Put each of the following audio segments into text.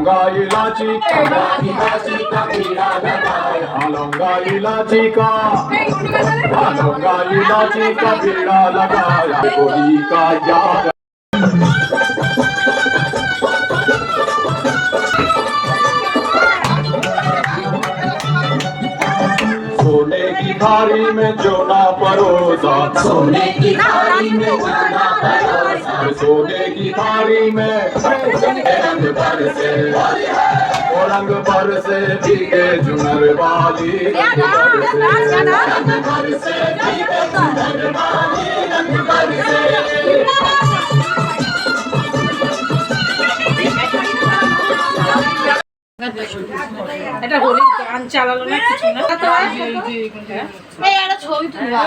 लौंगा लगाया। लौंगा इलायची का। लौंगा इलायची का पीड़ा लगाया। कोई का सोने की थाली में जो ना परोसा सोने की थाली में जो ना परोसा सोने की थाली में रंग भर से रंग भर से भीगे जुनर वाली रंग भर से रंग भर से भीगे जुनर वाली रंग भर से এটা হোলি গান চালালো না কিছু না। এই একটা ছবি তুলবা।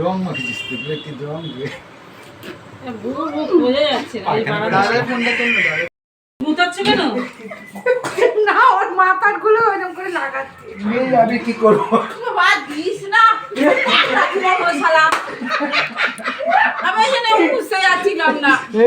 রং মাখিস দেখলে কি রং দিয়ে। বুড়ো বুক বোঝা যাচ্ছে না এই বাড়া মুতাচ্ছে কেন? না ওর মাথারগুলো ওরকম করে লাগাচ্ছে। আমি কি করব? দিস না। শালা। আমি এখানে বুঝতে যাচ্ছিলাম না। এ